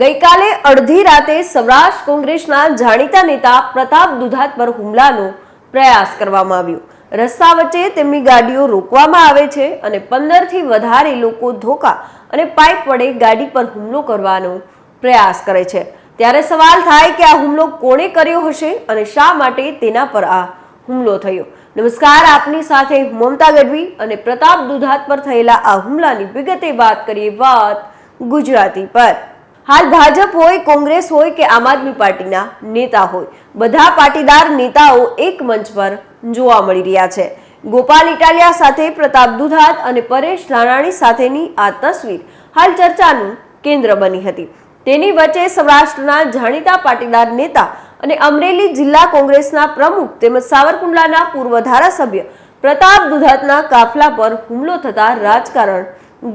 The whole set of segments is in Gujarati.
ગઈકાલે અડધી રાતે સૌરાષ્ટ્ર કોંગ્રેસના જાણીતા નેતા પ્રતાપ દુધાત પર હુમલાનો પ્રયાસ કરવામાં આવ્યો. રસ્તા વચ્ચે તેમની ગાડીઓ રોકવામાં આવે છે અને પંદરથી વધારે લોકો ધોકા અને પાઇપ વડે ગાડી પર હુમલો કરવાનો પ્રયાસ કરે છે. ત્યારે સવાલ થાય કે આ હુમલો કોણે કર્યો હશે અને શા માટે તેના પર આ હુમલો થયો? નમસ્કાર, આપની સાથે મમતા ગઢવી અને પ્રતાપ દુધાત પર થયેલા આ હુમલાની વિગતે વાત કરીએ વાત ગુજરાતી પર. હાલ ભાજપ હોય, કોંગ્રેસ હોય કે આમ આદમી પાર્ટીના નેતા હોય, બધા પાટીદાર નેતાઓ એક મંચ પર જોવા મળી રહ્યા છે. ગોપાલ ઇટાલિયા સાથે પ્રતાપ દુધાત અને પરેશ ધાનાણી સાથેની આ તસવીર હાલ ચર્ચાનું કેન્દ્ર બની હતી. તેની વચ્ચે સૌરાષ્ટ્રના જાણીતા પાટીદાર નેતા અને અમરેલી જિલ્લા કોંગ્રેસના પ્રમુખ તેમજ સાવરકુંડલાના પૂર્વ ધારાસભ્ય પ્રતાપ દુધાતના કાફલા પર હુમલો થતા રાજકારણ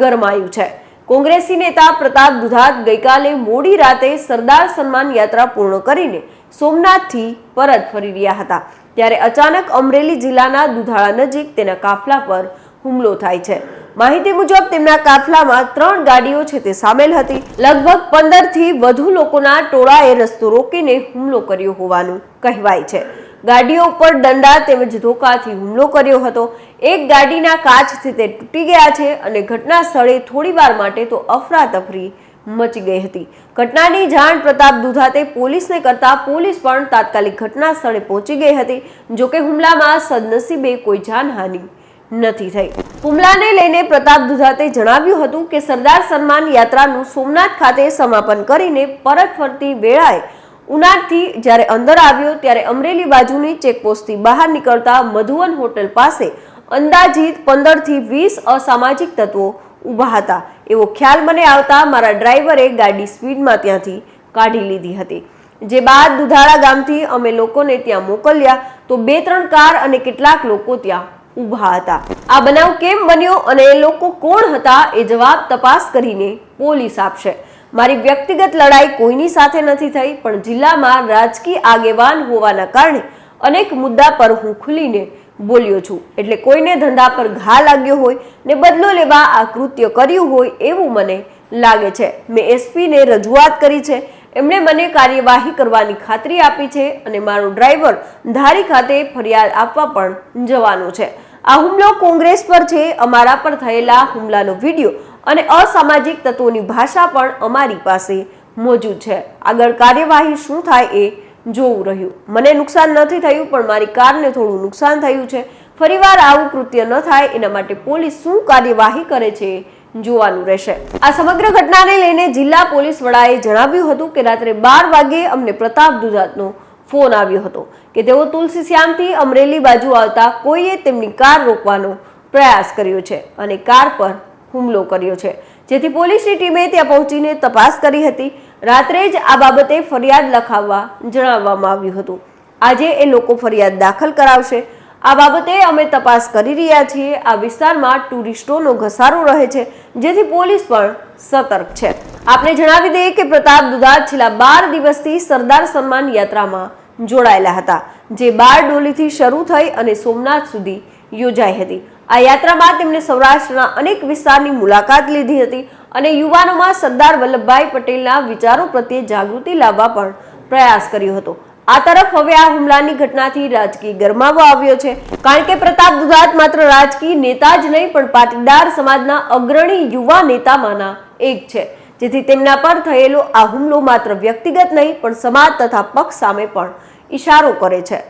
ગરમાયું છે. કોંગ્રેસી નેતા પ્રતાપ દુધાત ગઈકાલે મોડી રાતે સરદાર સન્માન યાત્રા પૂર્ણ કરીને સોમનાથથી પરત ફરી રહ્યા હતા. ત્યારે અચાનક અમરેલી જિલ્લાના દુધાળા નજીક તેના કાફલા પર હુમલો થાય છે. માહિતી મુજબ તેમના કાફલામાં ત્રણ ગાડીઓ છે તે સામેલ હતી. લગભગ પંદરથી વધુ લોકોના ટોળાએ રસ્તો રોકીને હુમલો કર્યો હોવાનું કહેવાય છે. ગાડીઓ ઉપર દંડા તેમજ ધોકાથી હુમલો કર્યો હતો. એક ગાડીના કાચથી તે તૂટી ગયા છે અને ઘટના સ્થળે થોડીવાર માટે તો અફરાતફરી મચી ગઈ હતી. ઘટનાની જાણ પ્રતાપ દુધાતે પોલીસને કરતા પોલીસ પણ તાત્કાલિક ઘટના સ્થળે પહોંચી ગઈ હતી જોકે હુમલામાં સદનસીબે કોઈ જાનહાનિ નથી થઈ. હુમલાને લઈને પ્રતાપ દુધાતે જણાવ્યું હતું કે સરદાર સન્માન યાત્રાનું સોમનાથ ખાતે સમાપન કરીને પરત ફરતી વેળાએ ઉનાળથી જ્યારે અંદર આવ્યો ત્યારે અમરેલી બાજુની ચેકપોસ્ટથી બહાર નીકળતા મધુવન હોટલ પાસે અંદાજિત પંદરથી વીસ અસામાજિક તત્વો ઊભા હતા. એવો ખ્યાલ મને આવતા મારા ડ્રાઈવરે ગાડી સ્પીડમાં ત્યાંથી કાઢી લીધી હતી. જે બાદ દુધાળા ગામથી અમે લોકોને ત્યાં મોકલ્યા તો બે ત્રણ કાર અને કેટલાક લોકો ત્યાં ઊભા હતા. આ બનાવ કેમ બન્યો અને એ લોકો કોણ હતા એ જવાબ તપાસ કરીને પોલીસ આપશે. મારી વ્યક્તિગત લડાઈ કોઈની સાથે નથી થઈ, પણ જિલ્લામાં રાજકીય આગેવાન હોવાના કારણે અનેક મુદ્દા પર હું ખુલીને બોલ્યો છું. એટલે કોઈને ધંધા પર ઘા લાગ્યો હોય ને બદલો લેવા આ કૃત્ય કર્યું હોય એવું મને લાગે છે. મેં એસપીને રજૂઆત કરી છે. એમણે મને કાર્યવાહી કરવાની ખાતરી આપી છે અને મારો ડ્રાઈવર ધારી ખાતે ફરિયાદ આપવા પણ જવાનો છે. આ હુમલો કોંગ્રેસ પર છે, અમારા પર થયેલા હુમલાનો વીડિયો અને અસામાજિક તત્વોની ભાષા પણ અમારી પાસે મોજૂદ છે. આગળ કાર્યવાહી શું થાય એ જોવું રહ્યું. મને નુકસાન નથી થયું, પણ મારી કારને થોડું નુકસાન થયું છે. ફરીવાર આવું કૃત્ય ન થાય, એના માટે પોલીસ શું કાર્યવાહી કરે છે, જોવાનું રહેશે. આ સમગ્ર ઘટનાને લઈને જિલ્લા પોલીસ વડાએ જણાવ્યું હતું કે રાત્રે બાર વાગે અમને પ્રતાપ દુધાતનો ફોન આવ્યો હતો કે તેઓ તુલસી શ્યામથી અમરેલી બાજુ આવતા કોઈએ તેમની કાર રોકવાનો પ્રયાસ કર્યો છે અને કાર પર હુમલો કર્યો છે. જેથી પોલીસની ટીમે ત્યાં પહોંચીને તપાસ કરી હતી. રાત્રે જ આ બાબતે ફરિયાદ લખાવવા જણાવવામાં આવ્યું હતું. આજે એ લોકો ફરિયાદ દાખલ કરાવશે આ બાબતે અમે તપાસ કરી રહ્યા છીએ. આ વિસ્તારમાં ટુરિસ્ટોનો ઘસારો રહે છે, જેથી પોલીસ પણ સતર્ક છે. આપણે જણાવી દઈએ કે પ્રતાપ દુધાત છેલ્લા બાર દિવસથી સરદાર સન્માન યાત્રામાં જોડાયેલા હતા, જે બાર ડોલીથી શરૂ થઈ અને સોમનાથ સુધી યોજાઈ હતી. આ યાત્રામાં તેમણે સૌરાષ્ટ્રના અનેક વિસ્તારની મુલાકાત લીધી હતી અને યુવાનોમાં સરદાર વલ્લભભાઈ પટેલના વિચારો પ્રત્યે જાગૃતિ લાવવા પણ પ્રયાસ કર્યો હતો. આ તરફ હવે આ હુમલાની ઘટનાથી રાજકીય ગરમાવો આવ્યો છે. કારણ કે પ્રતાપ દુધાત માત્ર રાજકીય નેતા જ નહીં, પણ પાટીદાર સમાજના અગ્રણી યુવા નેતામાંના એક છે. જેથી તેમના પર થયેલો આ હુમલો માત્ર વ્યક્તિગત નહીં, પણ સમાજ તથા પક્ષ સામે પણ ઈશારો કરે છે.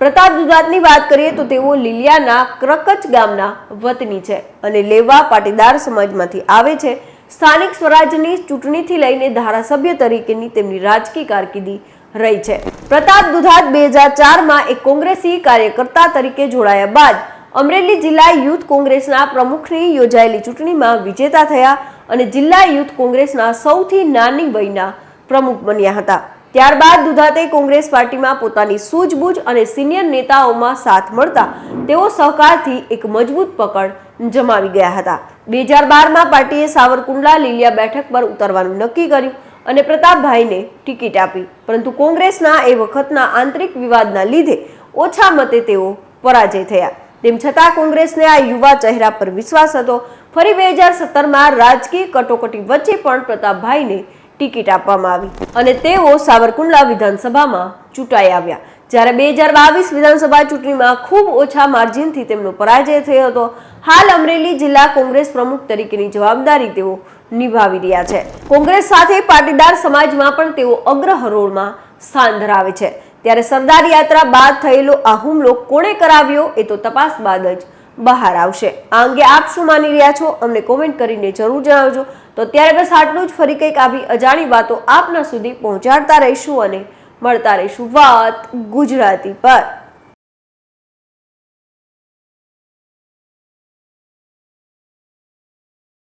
પ્રતાપ દુધાતની વાત કરીએ તો તેઓ લીલિયાના ક્રકચ ગામના વતની છે અને લેવા પાટીદાર સમાજમાંથી આવે છે. સ્થાનિક સ્વરાજ્યની ચૂંટણીથી લઈને ધારાસભ્ય તરીકેની તેમની રાજકીય કારકિર્દી રહી છે. પ્રતાપ દુધાત બે હજાર ચારમાં એક કોંગ્રેસી કાર્યકર્તા તરીકે જોડાયા બાદ અમરેલી જિલ્લા યુથ કોંગ્રેસના પ્રમુખની યોજાયેલી ચૂંટણીમાં વિજેતા થયા અને જિલ્લા યુથ કોંગ્રેસના સૌથી નાની વયના પ્રમુખ બન્યા હતા. ત્યારબાદ દુધાતે કોંગ્રેસ પાર્ટીમાં પોતાની સૂઝબૂઝ અને સિનિયર નેતાઓમાં સાથ મળતા તેઓ સહકારથી એક મજબૂત પકડ જમાવી ગયા હતા. બે હજાર બારમાં પાર્ટીએ સાવરકુંડલા લીલિયા બેઠક પર ઉતરવાનું નક્કી કર્યું અને પ્રતાપભાઈને ટિકિટ આપી. પરંતુ કોંગ્રેસના એ વખતના આંતરિક વિવાદના લીધે ઓછા મતે તેઓ પરાજય થયા. તેમ છતાં કોંગ્રેસને આ યુવા ચહેરા પર વિશ્વાસ હતો. ફરી બે હજાર સત્તરમાં રાજકીય કટોકટી વચ્ચે પણ પ્રતાપભાઈને ટિકિટ આપવામાં આવી અને તેઓ સાવરકુંડલા વિધાનસભામાં ચૂંટાઈ આવ્યા. જ્યારે બે હજાર બાવીસ વિધાનસભા ચૂંટણીમાં ખૂબ ઓછા માર્જિનથી તેમનો પરાજય થયો હતો. હાલ અમરેલી જિલ્લા કોંગ્રેસ પ્રમુખ તરીકેની જવાબદારી તેઓ નિભાવી રહ્યા છે. કોંગ્રેસ સાથે પાટીદાર સમાજમાં પણ તેઓ અગ્રહરોળમાં સ્થાન ધરાવે છે. ત્યારે સરદાર યાત્રા બાદ થયેલો આ હુમલો કોણે કરાવ્યો એ તો તપાસ બાદ જ બહાર આવશે. આ અંગે આપ શું માની રહ્યા છો? અમને કોમેન્ટ કરીને જરૂર જણાવજો. તો ત્યારે બસ આટલું જ. ફરી કંઈક આવી અજાણી વાતો આપના સુધી પહોંચાડતા રહીશું અને મળતા રહીશું વાત ગુજરાતી પર.